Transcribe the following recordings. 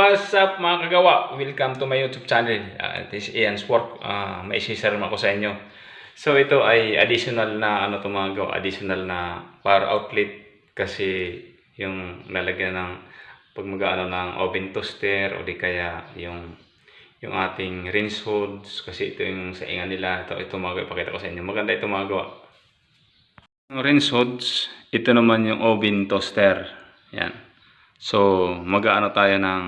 what's up mga kagawa? Welcome to my YouTube channel. Uh, this is Ian's Work. Uh, may share ako sa inyo. So ito ay additional na ano to mga gawa, additional na power outlet kasi yung lalagyan ng pag mag-ano ng oven toaster o di kaya yung yung ating rinse hoods kasi ito yung sa ingan nila. Ito, ito mga gawa, ipakita ko sa inyo. Maganda ito mga gawa. Yung rinse hoods, ito naman yung oven toaster. Yan. So, mag-aano tayo ng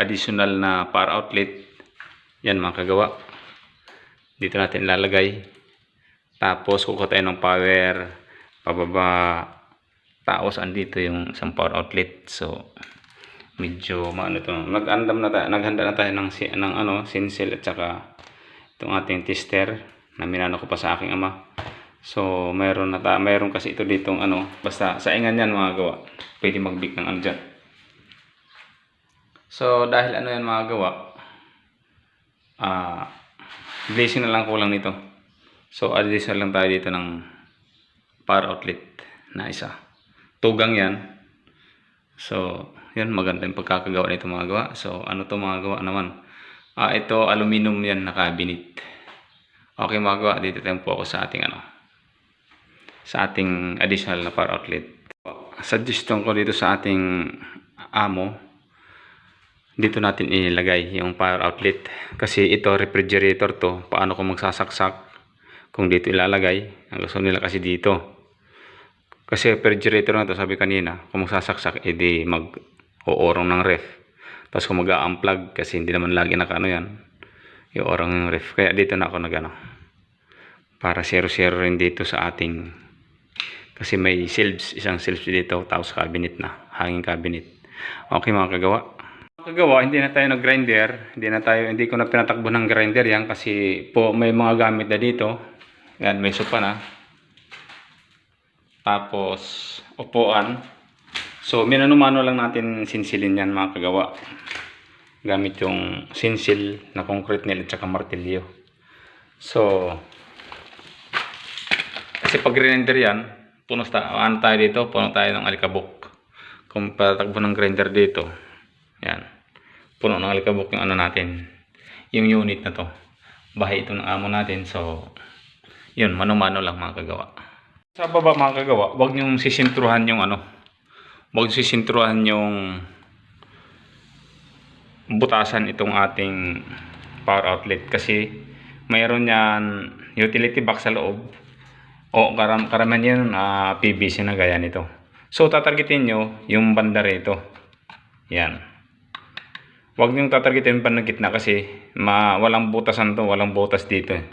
additional na power outlet. Yan mga kagawa. Dito natin ilalagay. Tapos, kukuha tayo ng power. Pababa. Tapos, andito yung isang power outlet. So, medyo maano to. Nag-andam na tayo. Naghanda na tayo ng, ng ano, sinsel at saka itong ating tester na minano ko pa sa aking ama. So, mayroon na ta, mayroon kasi ito ditong ano, basta sa ingan yan mga gawa. Pwede mag-bake ng ano dyan. So, dahil ano yan mga gawa, ah, blazing na lang kulang nito. So, additional lang tayo dito ng power outlet na isa. Tugang yan. So, yan maganda yung pagkakagawa nito mga gawa. So, ano to mga gawa naman? Ah, ito aluminum yan na cabinet. Okay mga gawa, dito tayo po ako sa ating ano, sa ating additional na power outlet. Suggestion ko dito sa ating amo, dito natin ilagay yung power outlet. Kasi ito, refrigerator to. Paano ko magsasaksak kung dito ilalagay. Ang gusto nila kasi dito. Kasi refrigerator na to, sabi kanina, kung magsasaksak, edi mag uorong ng ref. Tapos kung mag-unplug, kasi hindi naman lagi nakano yan, yung ref. Kaya dito na ako nagano para zero-zero rin dito sa ating kasi may shelves, isang shelves dito, tapos cabinet na, hanging cabinet. Okay mga kagawa. Mga kagawa, hindi na tayo nag-grinder, hindi na tayo, hindi ko na pinatakbo ng grinder yan kasi po may mga gamit na dito. Yan, may sopa na. Tapos, upuan. So, minanumano lang natin sinsilin yan mga kagawa. Gamit yung sinsil na concrete nail at saka martilyo. So, kasi pag grinder yan, puno ta ano tayo dito, puno tayo ng alikabok. Kung patakbo ng grinder dito, yan. Puno ng alikabok yung ano natin, yung unit na to. Bahay ito ng amo natin, so, yun, mano-mano lang mga kagawa. Sa baba mga kagawa, huwag niyong sisintruhan yung ano, huwag sisintruhan yung butasan itong ating power outlet kasi mayroon yan utility box sa loob o karam karamihan yan ah, PVC na gaya nito. So tatargetin nyo yung banda rito. Yan. Huwag nyo tatargetin yung bandang gitna kasi ma walang butasan to, walang butas dito. eh.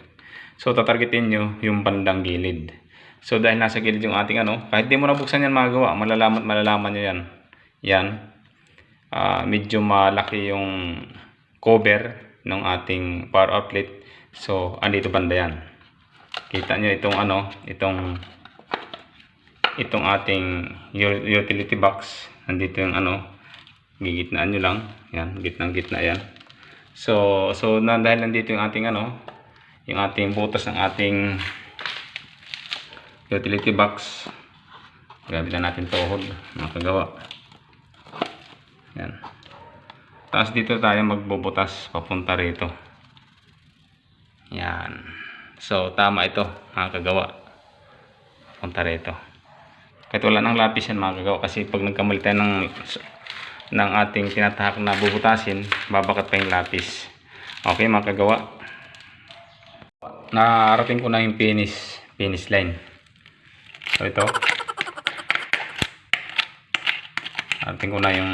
So tatargetin nyo yung bandang gilid. So dahil nasa gilid yung ating ano, kahit di mo nabuksan yan magawa, malalaman malalaman nyo yan. Yan. Ah, medyo malaki yung cover ng ating power outlet. So andito banda yan kita nyo itong ano itong itong ating utility box. Nandito yung ano gigitnaan nyo lang. Yan gitnang gitna yan. So so na, dahil nandito yung ating ano yung ating butas ng ating utility box. Gamitan natin tuhod mga kagawa yan. Tapos dito tayo magbubutas papunta rito. Yan So, tama ito, mga kagawa. Punta rito. Kahit wala ng lapis yan, mga kagawa. Kasi pag nagkamali tayo ng, ng ating tinatahak na bubutasin, babakat pa yung lapis. Okay, mga kagawa. Narating ko na yung finish, finish line. So, ito. Narating ko na yung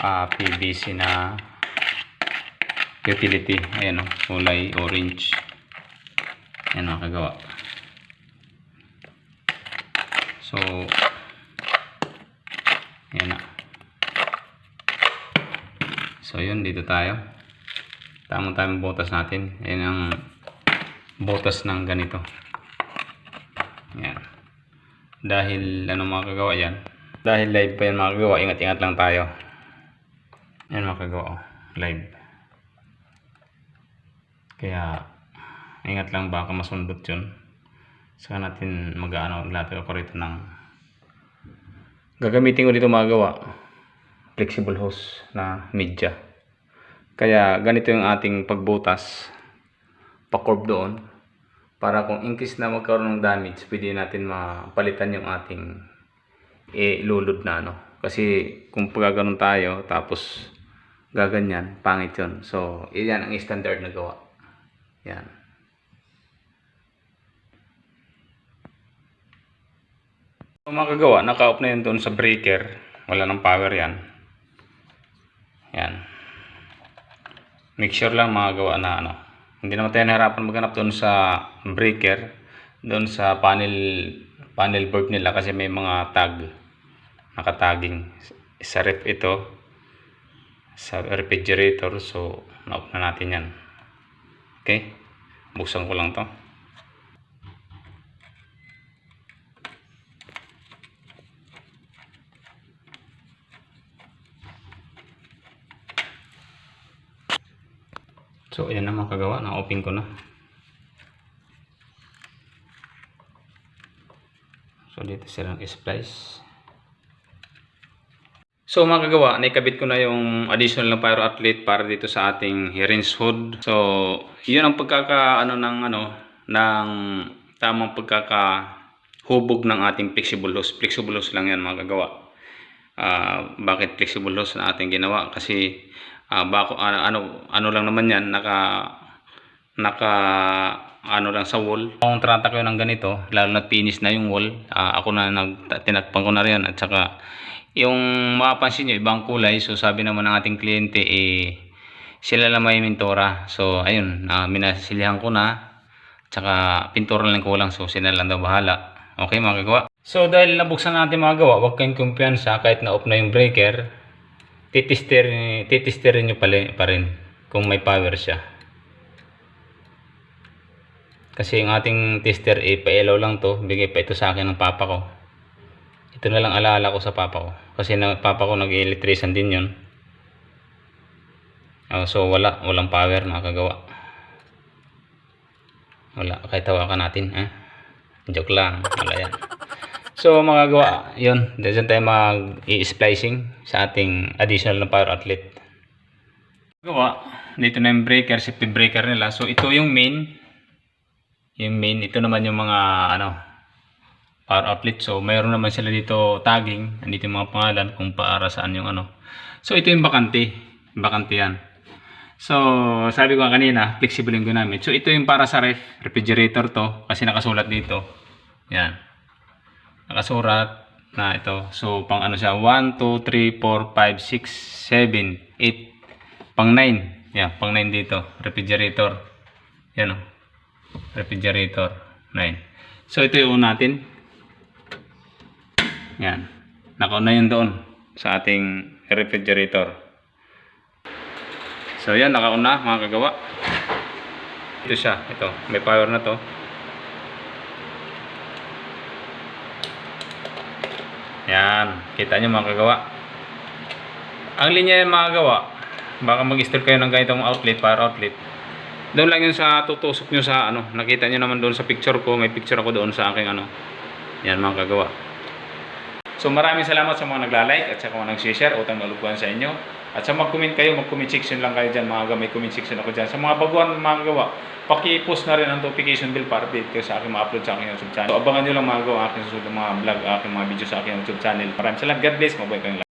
ah, PVC na utility. Ayan o kulay orange. Ayan mga kagawa. So ayan na. So yun dito tayo. Tamang tamang botas natin. Ayan ang botas ng ganito. Ayan. Dahil ano mga kagawa yan dahil live pa yan mga kagawa. Ingat ingat lang tayo. Ayan mga kagawa oh, live kaya, ingat lang baka masundot yun. Saka natin mag-ano, latag ako rito ng gagamitin ko dito magawa flexible hose na media. Kaya ganito yung ating pagbutas pa-curve doon para kung in case na magkaroon ng damage, pwede natin mapalitan yung ating ilulod na ano. Kasi kung pagkaganon tayo, tapos gaganyan, pangit yun. So, yan ang standard na gawa. Yan. So, mga kagawa, naka-off na yun doon sa breaker. Wala ng power yan. Yan. Make sure lang mga gawa na ano. Hindi naman tayo nahirapan maghanap doon sa breaker. Doon sa panel panel board nila kasi may mga tag nakataging sa ref ito sa refrigerator so na-off na natin yan okay buksan ko lang to So, ayan na mga kagawa. Na-open ko na. So, dito silang splice. So, mga kagawa, naikabit ko na yung additional na pyro outlet para dito sa ating rinse hood. So, yun ang pagkaka, ano, ng, ano, ng tamang pagkaka hubog ng ating flexible hose. Flexible hose lang yan mga kagawa. Ah, bakit flexible hose na ating ginawa? Kasi ah, bako ano, ano ano lang naman yan naka naka ano lang sa wall. Kung trata ko ng ganito, lalo na finish na yung wall, ah, ako na nag tinakpan ko na rin at saka yung mapapansin nyo, ibang kulay. So sabi naman ng ating kliyente eh sila lang may mintora. So ayun, uh, minasilihan ko na. Tsaka pintura lang kulang so sila lang daw bahala. Okay mga kagawa. So dahil nabuksan natin mga gawa, huwag kayong kumpiyansa kahit na off na yung breaker titister titisterin nyo pala pa rin kung may power siya kasi yung ating tester eh pailaw lang to. Bigay pa ito sa akin ng papa ko. Ito na lang alaala ko sa papa ko. Kasi na, papa ko nag-electrician din yun. Oh, so wala. Walang power nakakagawa. Wala. Kahit tawakan natin eh? joke lang. Wala yan. So mga gawa, yun, dyan tayo mag-i-splicing sa ating additional na power outlet. Gawa, dito na yung breaker, safety breaker nila. So ito yung main, yung main, ito naman yung mga ano, power outlet. So mayroon naman sila dito tagging, andito yung mga pangalan kung para saan yung ano. So ito yung bakante, bakante yan. So sabi ko kanina, flexible yung ginamit. So ito yung para sa ref, refrigerator to, kasi nakasulat dito. Yan nakasurat na ito. So, pang ano siya, 1, 2, 3, 4, 5, 6, 7, 8, pang 9. Yeah, pang 9 dito. Refrigerator. Yan o. Refrigerator. 9. So, ito yung natin. Yan. Nakauna yun doon sa ating refrigerator. So, yan. Nakauna mga kagawa. Ito siya. Ito. May power na to. Yan. Kita nyo mga kagawa. Ang linya yan mga kagawa. Baka mag-install kayo ng ganitong outlet, power outlet. Doon lang yun sa tutusok nyo sa ano. Nakita nyo naman doon sa picture ko. May picture ako doon sa aking ano. Yan mga kagawa. So maraming salamat sa mga nagla-like at sa mga nag-share. Utang na sa inyo. At sa mag-comment kayo, mag-comment section lang kayo dyan mga may comment section ako dyan. Sa mga baguhan mga gawa, paki-post na rin ang notification bell para update kayo sa aking ma-upload sa aking YouTube channel. So abangan nyo lang mga gawa aking susunod mga vlog, aking mga video sa aking YouTube channel. Maraming salamat. God bless. Mabuhay kayong.